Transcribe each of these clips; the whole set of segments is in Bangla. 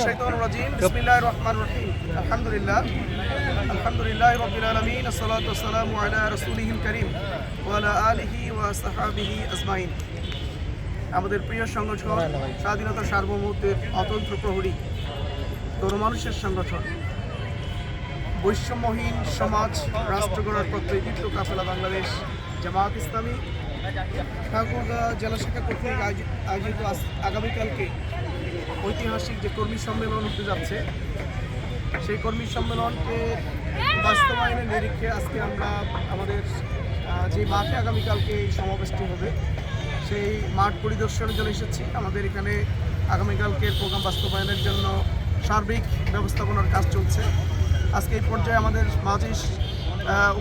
الشيطان الرجيم بسم الله الرحمن الرحيم الحمد لله الحمد لله رب العالمين الصلاة والسلام على رسوله الكريم وعلى آله وصحابه أجمعين আমাদের প্রিয় সংগঠন স্বাধীনতা সার্বভৌমত্বের অতন্ত্র প্রহরী তরু মানুষের সংগঠন বৈষম্যহীন সমাজ রাষ্ট্র গড়ার পত্রে দীপ্ত কাফেলা বাংলাদেশ জামাত ইসলামী ঠাকুরগাঁ জেলা শাখা কর্তৃক আয়োজি- আয়োজিত আজ- আগামীকালকে ঐতিহাসিক যে কর্মী সম্মেলন হতে যাচ্ছে, সেই কর্মী সম্মেলনকে বাস্তবায়নের নিরীক্ষে আজকে আমরা আমাদের যে মাঠে আগামীকালকে এই সমাবেশটি হবে, সেই মাঠ পরিদর্শনের জন্য এসেছি। আমাদের এখানে আগামীকালকের প্রোগ্রাম বাস্তবায়নের জন্য সার্বিক ব্যবস্থাপনার কাজ চলছে। আজকে এই পর্যায়ে আমাদের মাঝে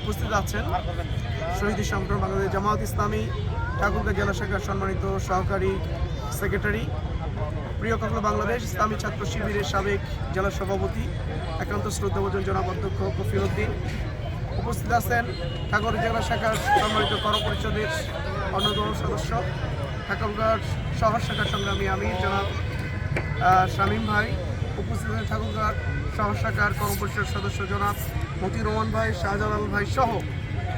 উপস্থিত আছেন শহীদ সংগঠন বাংলাদেশ জামাত ইসলামী, ঠাকুরগাঁ জেলা শাখার সম্মানিত সহকারী সেক্রেটারি। প্রিয় কাফলা বাংলাদেশ, ইসলামী ছাত্র শিবিরের সাবেক জেলা সভাপতি, একান্ত শ্রদ্ধাভোজন জনাব অধ্যক্ষ কফির উদ্দিন। উপস্থিত আছেন ঠাকুর জেলা শাখার সম্মানিত কর পরিষদের অন্যতম সদস্য ঠাকুরগাঁর শহর শাখার সংগ্রামী আমির জনাব শামীম ভাই। উপস্থিত আছেন ঠাকুরগাঁর শহর শাখার কর্ম পরিষদ সদস্য জনাব মতি রহমান ভাই, শাহজালাল ভাই সহ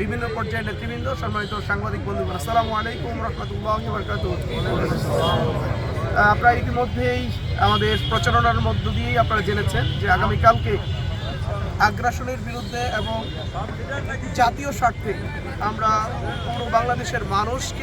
বিভিন্ন পর্যায়ের নেতৃবৃন্দ, সম্মানিত সাংবাদিক বন্ধুগণ। আসসালামু আলাইকুম রহমতুল্লাহ বরকাতুহ। আপনারা ইতিমধ্যেই আমাদের প্রচারণার মধ্য দিয়েই আপনারা জেনেছেন যে আগামীকালকে আগ্রাসনের বিরুদ্ধে এবং জাতীয় স্বার্থে আমরা পুরো বাংলাদেশের মানুষকে